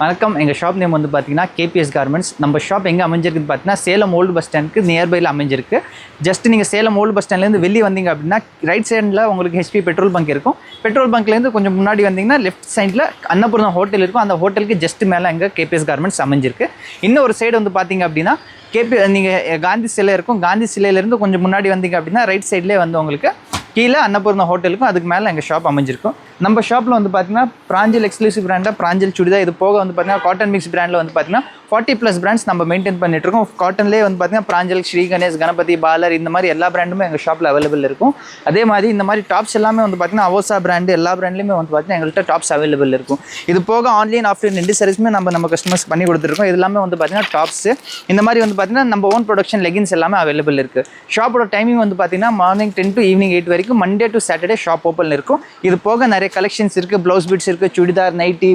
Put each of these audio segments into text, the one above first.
வணக்கம். எங்கள் shop name வந்து பார்த்தீங்கன்னா கேபிஎஸ் கார்மெண்ட்ஸ் நம்ம ஷாப் எங்கே அமைஞ்சிருக்குன்னு பார்த்தீங்கன்னா சேலம் ஓல்டு பஸ் ஸ்டாண்டுக்கு நியர்பையில் அமைஞ்சிருக்கு. ஜஸ்ட் நீங்கள் சேலம் ஓல்டு பஸ் ஸ்டாண்ட்லேருந்து வெளியே வந்தீங்க அப்படின்னா ரைட் சைடில் உங்களுக்கு ஹெச்பி பெட்ரோல் பங்க் இருக்கும். பெட்ரோல் பங்க்லேருந்து கொஞ்சம் முன்னாடி வந்தீங்கன்னா லெஃப்ட் சைடில் அன்னபூர்ணம் ஹோட்டல் இருக்கும். அந்த ஹோட்டலுக்கு ஜஸ்ட் மேலே எங்கள் கேபிஎஸ் கார்மெண்ட்ஸ் அமைஞ்சிருக்கு. இன்னொரு சைடு வந்து பார்த்தீங்க அப்படின்னா கேபி நீங்கள் காந்தி சிலை இருக்கும். காந்தி சிலையிலேருந்து கொஞ்சம் முன்னாடி வந்தீங்க அப்படின்னா ரைட் சைட்லேயே வந்து உங்களுக்கு கீழே அன்னபூர்ணா ஹோட்டலுக்கும் அதுக்கு மேலே எங்கள் ஷாப் அமைஞ்சிருக்கும். நம்ம ஷாப்பில் வந்து பார்த்தீங்கன்னா பிராஞ்சல் எக்ஸ்க்ளூசிவ் பிராண்டாக பிராஞ்சல் சுடிதா இது போக வந்து பார்த்தீங்கன்னா காட்டன் மிக்ஸ் பிராண்டில் வந்து பார்த்தீங்கன்னா ஃபார்ட்டி ப்ளஸ் பிராண்ட்ஸ் நம்ம மெயின்டைன் பண்ணிட்டு இருக்கோம். காட்டன்லேயே வந்து பார்த்தீங்கன்னா பிராஞ்சல் ஸ்ரீ கணேஷ் கணபதி பாலர் இந்த மாதிரி எல்லா பிராண்டுமே எங்கள் ஷாப்பில் அவைலபிள் இருக்கும். அதே மாதிரி இந்த மாதிரி டாப்ஸ் எல்லாமே வந்து பார்த்தீங்கன்னா அவோசா பிராண்டு எல்லா பிராண்ட்லையுமே வந்து பார்த்தீங்கன்னா எங்கள்கிட்ட டாப்ஸ் அவைலபிள் இருக்கும். இது போக ஆன்லைன் ஆஃப்லைன் ரெண்டு சர்வீஸுமே நம்ம நம்ம கஸ்டமர்ஸ் பண்ணி கொடுத்துருக்கோம். இது எல்லாமே வந்து பார்த்தீங்கன்னா டாப்ஸ் இந்த மாதிரி வந்து பார்த்தீங்கன்னா நம்ம ஓன் ப்ரொடக்ஷன் லெகின்ஸ் எல்லாமே அவைலபிள் இருக்குது ஷாப்போட டைமிங் வந்து பார்த்தீங்கன்னா morning ten to evening eight வரைக்கும் Monday to Saturday shop open இருக்கும். இது போக நிறைய கலெக்ஷன்ஸ் இருக்குது ப்ளவுஸ் பிட்ஸ் இருக்குது சுடிதார் நைட்டி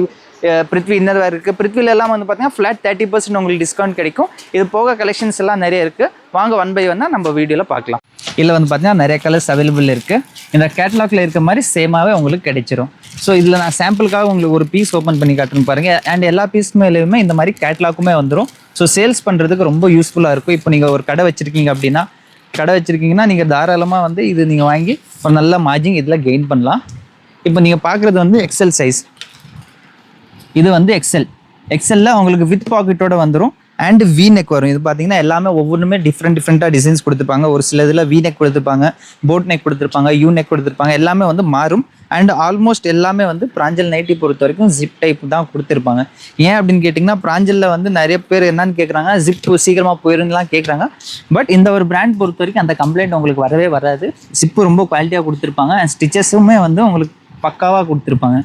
பிருத்வி இன்னர் இருக்குது பிருத்வில எல்லாம் வந்து பார்த்தீங்கன்னா ஃப்ளாட் தேர்ட்டி பர்சன்ட் உங்களுக்கு டிஸ்கவுண்ட் கிடைக்கும். இது போக கலெக்ஷன்ஸ் எல்லாம் நிறைய இருக்குது வாங்க ஒன் பை வந்தால் நம்ம வீடியோவில் பார்க்கலாம். இல்லை வந்து பார்த்தீங்கன்னா நிறைய கலர்ஸ் அவைலபிள் இருக்குது இந்த கேட்லாக்ல இருக்க மாதிரி சேமாகவே உங்களுக்கு கிடைச்சிரும். ஸோ இதில் நான் சாம்பிளுக்காக உங்களுக்கு ஒரு பீஸ் ஓப்பன் பண்ணி காட்டுன்னு பாருங்கள் அண்ட் எல்லா பீஸுமேலையுமே இந்த மாதிரி கேட்லாக்குமே வந்துடும் ஸோ சேல்ஸ் பண்ணுறதுக்கு ரொம்ப யூஸ்ஃபுல்லாக இருக்கும். இப்போ நீங்கள் ஒரு கடை வச்சுருக்கீங்க அப்படின்னா கடை வச்சுருக்கீங்கன்னா நீங்கள் தாராளமாக வந்து இது நீங்கள் வாங்கி ஒரு நல்ல மார்ஜிங் இதில் கெயின் பண்ணலாம். இப்போ நீங்கள் பார்க்குறது வந்து எக்ஸல் சைஸ் இது வந்து எக்ஸல் எக்ஸலில் உங்களுக்கு வித் பாக்கெட்டோட வந்துடும் அண்டு வி நெக் வரும். இது பார்த்தீங்கன்னா எல்லாமே ஒவ்வொன்றுமே டிஃப்ரெண்ட் டிஃப்ரெண்ட்டாக டிசைன்ஸ் கொடுத்துருப்பாங்க ஒரு சில இதில் வி நெக் கொடுத்துருப்பாங்க போட் நெக் கொடுத்துருப்பாங்க யூ நெக் கொடுத்துருப்பாங்க. எல்லாமே வந்து மாறும். அண்ட் ஆல்மோஸ்ட் எல்லாமே வந்து பிராஞ்சல் நைட்டி பொறுத்த வரைக்கும் ஜிப் டைப் தான் கொடுத்துருப்பாங்க. ஏன் அப்படின்னு கேட்டிங்கன்னா பிராஞ்சலில் வந்து நிறைய பேர் என்னன்னு கேட்குறாங்க ஜிப் சீக்கிரமாக போயிருங்கலாம் கேட்குறாங்க. பட் இந்த ஒரு பிராண்ட் பொறுத்த வரைக்கும் அந்த கம்ப்ளைண்ட் உங்களுக்கு வரவே வராது. ஜிப்பு ரொம்ப குவாலிட்டியாக கொடுத்துருப்பாங்க. அண்ட் ஸ்டிச்சஸுமே வந்து உங்களுக்கு பக்காவாக கொடுத்துருப்பாங்க.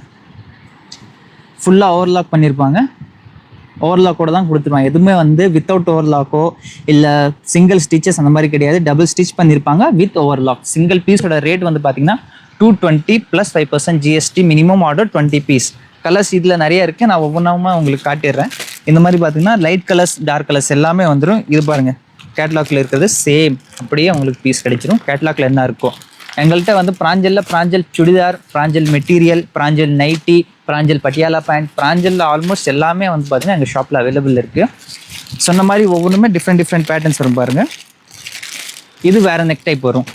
ஃபுல்லாக ஓவர்லாக் பண்ணியிருப்பாங்க ஓவர்லாக்கோட தான் கொடுத்துருப்பாங்க. எதுவுமே வந்து வித்தவுட் ஓவர்லாக்கோ இல்லை சிங்கிள் ஸ்டிச்சஸ் அந்த மாதிரி கிடையாது. டபுள் ஸ்டிச் பண்ணியிருப்பாங்க வித் ஓவர்லாக் சிங்கிள் பீஸோட ரேட் வந்து பார்த்தீங்கன்னா two twenty plus five percent GST minimum order twenty piece colours இதில் நிறைய இருக்குது நான் ஒவ்வொன்றாவும் உங்களுக்கு காட்டிடுறேன். இந்த மாதிரி பார்த்தீங்கன்னா லைட் கலர்ஸ் டார்க் கலர்ஸ் எல்லாமே வந்துடும் இது பாருங்கள் கேட்லாக்ல இருக்கிறது சேம் அப்படியே உங்களுக்கு பீஸ் கிடைச்சிரும். கேட்லாக்ல என்ன இருக்கும் எங்கள்கிட்ட வந்து பிராஞ்சலில் Pranjal churidar Pranjal material Pranjal nighty Pranjal Patiala pant பிராஞ்சலில் almost எல்லாமே வந்து பார்த்தீங்கன்னா எங்கள் ஷாப்பில் அவைலபிள் இருக்குது சொன்ன மாதிரி ஒவ்வொன்றுமே டிஃப்ரெண்ட் டிஃப்ரெண்ட் பேட்டர்ன்ஸ் வரும் பாருங்கள் இது வேறு நெக் டைப் வரும்.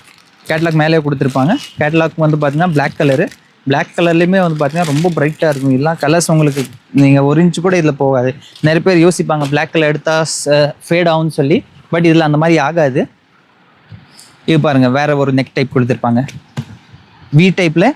கேட்லாக் மேலே கொடுத்துருப்பாங்க. கேட்லாக் வந்து பார்த்தீங்கன்னா பிளாக் கலரு பிளாக் கலர்லேயுமே வந்து பார்த்தீங்கன்னா ரொம்ப பிரைட்டாக இருக்கும். இதெல்லாம் கலர்ஸ் உங்களுக்கு நீங்கள் ஒரு இன்ச்சு கூட இதில் போகாது. நிறைய பேர் யோசிப்பாங்க பிளாக் கலர் எடுத்தால் ஃபேட் ஆகும்னு சொல்லி. பட் இதில் அந்த மாதிரி ஆகாது. இது பாருங்க வேற ஒரு நெக் டைப் கொடுத்துருப்பாங்க. வி டைப்பில்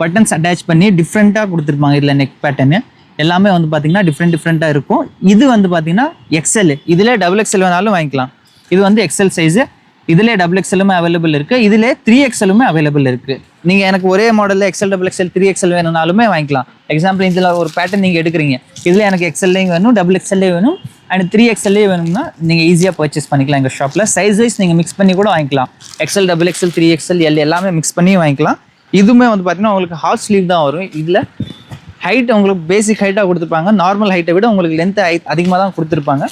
பட்டன்ஸ் அட்டாச் பண்ணி டிஃப்ரெண்ட்டாக கொடுத்துருப்பாங்க இதில் நெக் பேட்டர்னு எல்லாமே வந்து பார்த்தீங்கன்னா டிஃப்ரெண்ட் டிஃப்ரெண்ட்டாக இருக்கும். இது வந்து பார்த்தீங்கன்னா எக்ஸல் இதில் டபுள் எக்ஸல் வேணாலும் வாங்கிக்கலாம். இது வந்து எக்ஸல் சைஸு இதில் டபுள் எக்ஸலுமே அவைலபிள் இருக்குது இதில் த்ரீ எக்ஸலுமே அவைலபிள் இருக்குது நீங்கள் எனக்கு ஒரே மாடலில் XL double XL three XL வேணும்னாலுமே வாங்கிக்கலாம். எக்ஸாம்பிள் இதில் ஒரு பேட்டர்ன் நீங்கள் எடுக்கிறீங்க. இதில் எனக்கு எக்ஸல்லையும் வேணும் டபுள் எக்ஸல்லையும் வேணும். அண்ட் த்ரீ எக்ஸ்எல்லே வேணும்னா நீங்கள் ஈஸியாக பர்ச்சேஸ் பண்ணிக்கலாம் எங்கள் ஷாப்பில் சைஸ் வைஸ் நீங்கள் மிக்ஸ் பண்ணி கூட வாங்கிக்கலாம். XL double XL three XL L எல்லாமே மிக்ஸ் பண்ணி வாங்கிக்கலாம். இதுவுமே வந்து பார்த்தீங்கன்னா உங்களுக்கு ஹாஃப் ஸ்லீவ் தான் வரும். இதில் ஹைட் உங்களுக்கு பேசிக் ஹைட்டாக கொடுத்துருப்பாங்க. நார்மல் ஹைட்டை விட உங்களுக்கு லென்த் அதிகமாக தான் கொடுத்துருப்பாங்க.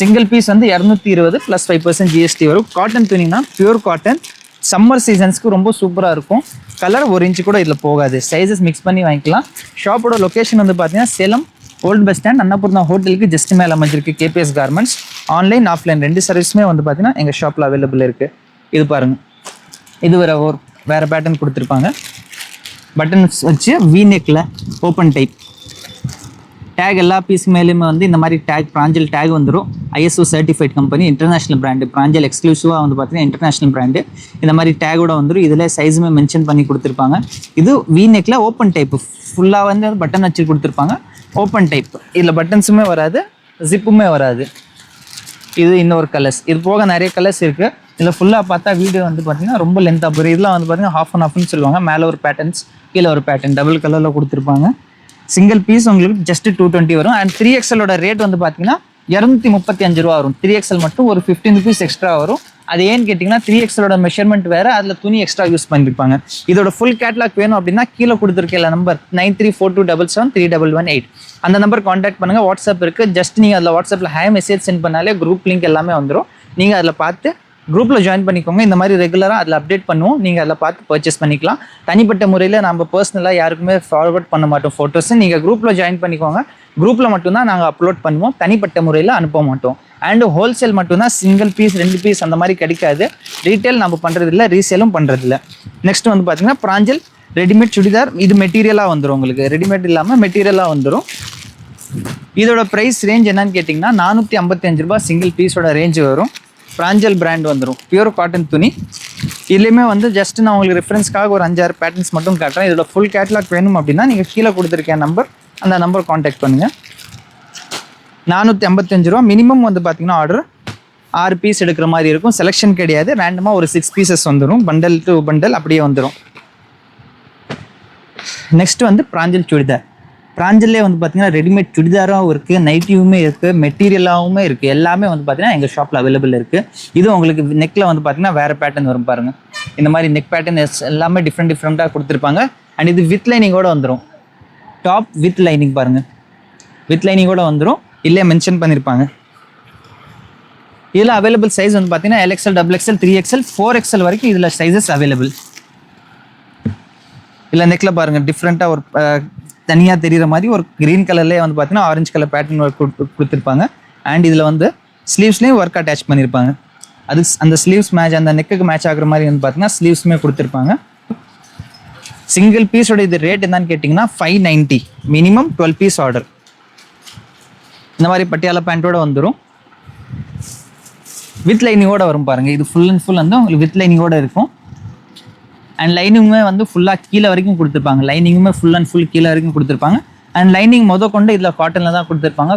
சிங்கிள் பீஸ் வந்து இரநூத்தி இருபது ப்ளஸ் ஃபைவ் பர்சன்ட் ஜிஎஸ்டி வரும். காட்டன் துணினா பியூர் காட்டன் சம்மர் சீசன்ஸ்க்கு ரொம்ப சூப்பராக இருக்கும். கலர் ஒரு இன்ச்சு கூட இதில் போகாது. சைஸஸ் மிக்ஸ் பண்ணி வாங்கிக்கலாம். ஷாப்போட லொக்கேஷன் வந்து பார்த்தீங்கன்னா Salem old bus stand Annapoorna ஹோட்டலுக்கு ஜஸ்ட் மேலே அமைஞ்சிருக்கு கேபிஎஸ் கார்மெண்ட்ஸ் ஆன்லைன் ஆஃப்லைன் ரெண்டு சர்வீஸுமே வந்து பார்த்தீங்கன்னா எங்கள் ஷாப்பில் அவைலபிள் இருக்குது இது பாருங்கள் இது வேறு ஒரு வேறு பேட்டர்ன் கொடுத்துருப்பாங்க. பட்டன்ஸ் வச்சு வீநெக்கில் ஓப்பன் டைப் டேக் எல்லா பீஸ் மேலேயுமே வந்து இந்த மாதிரி டேக் பிராஞ்சல் டேக் வந்துடும் ISO certified company international brand Pranjal எக்ஸ்க்ளூசிவாக வந்து பார்த்தீங்கன்னா இன்டர்நேஷனல் பிராண்டு இந்த மாதிரி டேகோட வந்துடும் இதில் சைஸுமே மென்ஷன் பண்ணி கொடுத்துருப்பாங்க. இது வி நெக்கில் ஓப்பன் டைப்பு ஃபுல்லாக வந்து பட்டன் வச்சு கொடுத்துருப்பாங்க. ஓப்பன் டைப் இதில் பட்டன்ஸுமே வராது ஜிப்புமே வராது. இது இன்னொரு கலர்ஸ் இது போக நிறைய கலர்ஸ் இருக்குது இதில் ஃபுல்லாக பார்த்தா வீடியோ வந்து பார்த்தீங்கன்னா ரொம்ப லென்த்தாக போயிடும் இதெல்லாம் வந்து பார்த்தீங்கன்னா ஹாஃப் அண்ட் ஹாஃப்னு சொல்லுவாங்க. மேலே ஒரு பேட்டர்ன்ஸ் கீழே ஒரு பேட்டர்ன் டபுள் கலரில் கொடுத்துருப்பாங்க. சிங்கிள் பீஸ் உங்களுக்கு ஜஸ்ட் டூ டுவெண்ட்டி வரும். அண்ட் த்ரீ எக்ஸலோட ரேட் வந்து பார்த்தீங்கன்னா இரநூத்தி முப்பத்தி அஞ்சு ரூபா வரும். த்ரீ எக்ஸல் மட்டும் ஒரு ஃபிஃப்டின் ருபீஸ் எக்ஸ்ட்ரா வரும். அது ஏன்னு கேட்டிங்கன்னா த்ரீ எக்ஸலோட மெஷர்மெண்ட் வேறு அதில் துணி எக்ஸ்ட்ரா யூஸ் பண்ணியிருப்பாங்க இதோட ஃபுல் கேட்லாக் வேணும் அப்படின்னா கீழே கொடுத்துருக்கல number nine three four two double seven three double one eight அந்த நம்பர் காண்டாக்ட் பண்ணுங்கள் வாட்ஸ்அப் இருக்குது ஜஸ்ட் நீங்கள் அதில் வாட்ஸ்அப்பில் ஹை மெசேஜ் சென்ட் பண்ணாலே குரூப் லிங்க் எல்லாமே வந்துடும் நீங்கள் அதில் பார்த்து குரூப்பில் ஜாயின் பண்ணிக்கோங்க. இந்த மாதிரி ரெகுலராக அதில் அப்டேட் பண்ணுவோம். நீங்கள் அதில் பார்த்து பர்ச்சேஸ் பண்ணிக்கலாம். தனிப்பட்ட முறையில் நம்ம பர்சனலாக யாருக்குமே ஃபார்வர்ட் பண்ண மாட்டோம். ஃபோட்டோஸ் நீங்கள் குரூப்பில் ஜாயின் பண்ணிக்கோங்க. குரூப்பில் மட்டும்தான் நாங்கள் அப்லோட் பண்ணுவோம். தனிப்பட்ட முறையில் அனுப்ப மாட்டோம். அண்டு ஹோல்சேல் மட்டும்தான் சிங்கிள் பீஸ் ரெண்டு பீஸ் அந்த மாதிரி கிடைக்காது. ரீட்டெயில் நம்ம பண்ணுறதில்ல ரீசேலும் பண்ணுறதில்ல நெக்ஸ்ட் வந்து பார்த்தீங்கன்னா பிராஞ்சல் ரெடிமேட் சுடிதார். இது மெட்டீரியலாக வந்துடும் உங்களுக்கு. ரெடிமேட் இல்லாமல் மெட்டீரியலாக வந்துடும் இதோட ப்ரைஸ் ரேஞ்ச் என்னன்னு கேட்டிங்கன்னா நானூற்றி ஐம்பத்தஞ்சு ரூபாய் சிங்கிள் பீஸோட ரேஞ்ச் வரும். பிராஞ்சல் பிராண்ட் வந்துடும் பியூர் காட்டன் துணி. இதுலேயுமே வந்து ஜஸ்ட் நான் உங்களுக்கு ரெஃபரன்ஸ்க்காக ஒரு அஞ்சாறு பேட்டர்ன்ஸ் மட்டும் காட்டுறேன். இதோட ஃபுல் கேட்லாக் வேணும் அப்படின்னா நீங்கள் கீழே கொடுத்துருக்கேன் நம்பர் அந்த நம்பர் காண்டாக்ட் பண்ணுங்கள் நானூற்றி ஐம்பத்தஞ்சு ரூபா மினிமம் வந்து பார்த்தீங்கன்னா ஆர்டர் ஆறு பீஸ் எடுக்கிற மாதிரி இருக்கும். செலெக்ஷன் கிடையாது. ரேண்டமாக ஒரு சிக்ஸ் பீசஸ் வந்துடும் பண்டல் டு பண்டல் அப்படியே வந்துடும் நெக்ஸ்ட் வந்து பிராஞ்சல் சுடிதார் பிராஞ்சல்லே வந்து பார்த்தீங்கன்னா ரெடிமேட் சுடிதாராகவும் இருக்குது நைட்டியுமே இருக்குது மெட்டீரியலாகவும் இருக்குது எல்லாமே வந்து பார்த்தீங்கன்னா எங்கள் ஷாப்பில் அவைலபிள் இருக்குது இது உங்களுக்கு நெக்கில் வந்து பார்த்தீங்கன்னா வேறு பேட்டர்ன் வரும் பாருங்கள் இந்த மாதிரி நெக் பேட்டர்ன் எல்லாமே டிஃப்ரெண்ட் டிஃப்ரெண்ட்டாக கொடுத்துருப்பாங்க. அண்ட் இது வித் லைனிங்கோட வந்துடும் டாப் வித் லைனிங் பாருங்கள் வித் லைனிங்கோட வந்துடும் இல்லையே மென்ஷன் பண்ணியிருப்பாங்க இதில் அவைலபிள் சைஸ் வந்து பார்த்தீங்கன்னா L XL double XL three XL four XL வரைக்கும் இதில் சைஸஸ் அவைலபிள் இல்லை நெக்கில் பாருங்கள் டிஃப்ரெண்ட்டாக ஒரு தனியாக தெரிகிற மாதிரி ஒரு க்ரீன் கலர்லேயே வந்து பார்த்தீங்கன்னா ஆரஞ்சு கலர் பேட்டர்ன் ஒர்க் கொடுத்துருப்பாங்க. அண்ட் இதில் வந்து ஸ்லீவ்ஸ்லேயும் ஒர்க் அட்டாச் பண்ணியிருப்பாங்க அது அந்த ஸ்லீவ்ஸ் மேட்ச் அந்த நெக்குக்கு மேட்ச் ஆகுற மாதிரி வந்து பார்த்தீங்கன்னா ஸ்லீவ்ஸுமே கொடுத்துருப்பாங்க. சிங்கிள் பீஸோட இது ரேட் என்னன்னு கேட்டிங்கன்னா five ninety minimum twelve piece order இந்த மாதிரி பட்டியாலா பேண்ட்டோட வந்துடும் வித் லைனிங்கோட வரும் பாருங்கள் இது ஃபுல் அண்ட் ஃபுல் வந்து உங்களுக்கு வித் லைனிங்கோட இருக்கும். அண்ட் லைனிங்குமே வந்து ஃபுல்லாக கீழே வரைக்கும் கொடுத்துருப்பாங்க. லைனிங்குமே ஃபுல் அண்ட் ஃபுல் கீழே வரைக்கும் கொடுத்துருப்பாங்க. அண்ட் லைனிங் மொதல் கொண்டு இதில் காட்டனில் தான் கொடுத்துருப்பாங்க.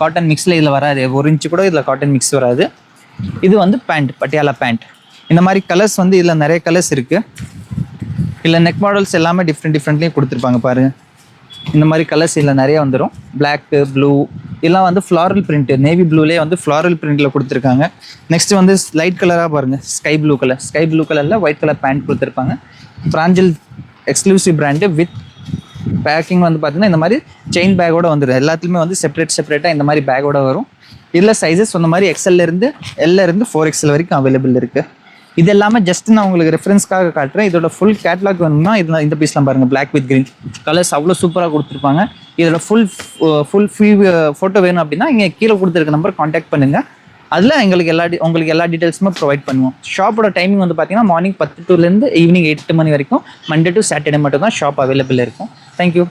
காட்டன் மிக்ஸில் இதில் வராது. ஒரு இன்ச்சு கூட இதில் காட்டன் மிக்ஸ் வராது. இது வந்து பேண்ட் பட்டியாலா பேண்ட் இந்த மாதிரி கலர்ஸ் வந்து இதில் நிறைய கலர்ஸ் இருக்குது இல்லை நெக் மாடல்ஸ் எல்லாமே டிஃப்ரெண்ட் டிஃப்ரெண்ட்லேயும் கொடுத்துருப்பாங்க பாருங்கள் இந்த மாதிரி கலர்ஸ் இதில் நிறைய வந்துடும் பிளாக்கு ப்ளூ இதெல்லாம் வந்து ஃப்ளாரல் பிரிண்ட்டு நேவி ப்ளூலேயே வந்து ஃப்ளாரல் பிரிண்ட்டில் கொடுத்துருக்காங்க. நெக்ஸ்ட் வந்து லைட் கலராக பாருங்கள் sky blue colour sky blue கலரில் ஒயிட் கலர் பேண்ட் கொடுத்துருப்பாங்க. Pranjal exclusive brand with packing வந்து பார்த்தீங்கன்னா இந்த மாதிரி செயின் பேக்கோட வந்துடும் எல்லாத்துலேயுமே வந்து செப்பரேட் செப்பரேட்டாக இந்த மாதிரி பேக்கோட வரும். இதில் சைஸஸ் சொன்ன மாதிரி XL எல்லேருந்து இருந்து ஃபோர் எக்ஸ்எல் வரைக்கும் அவைலபிள் இருக்குது இது எல்லாமே ஜஸ்ட் நான் உங்களுக்கு ரெஃபரன்ஸ்க்காக காட்டுறேன். இதோட ஃபுல் கேட்லாக் வேணும்னா இதில் இந்த பீஸ்லாம் பாருங்கள் பிளாக் வித் க்ரீன் கலர்ஸ் அவ்வளோ சூப்பராக கொடுத்துருப்பாங்க. இதோட ஃபுல் ஃபுல் ஃப்ரீ ஃபோட்டோ வேணும் அப்படின்னா இங்கே கீழே கொடுத்துருக்க நம்பர் காண்டாக்ட் பண்ணுங்கள் அதில் எங்களுக்கு எல்லா உங்களுக்கு எல்லா டீட்டெயில்ஸுமே ப்ரொவைட் பண்ணுவோம். ஷாப்போட டைமிங் வந்து பார்த்தீங்கன்னா மார்னிங் பத்து டூலேருந்து ஈவினிங் எட்டு மணி வரைக்கும் மண்டே டு சாட்டர்டே மட்டும் தான் ஷாப் அவைலபிள் இருக்கும் தேங்க்யூ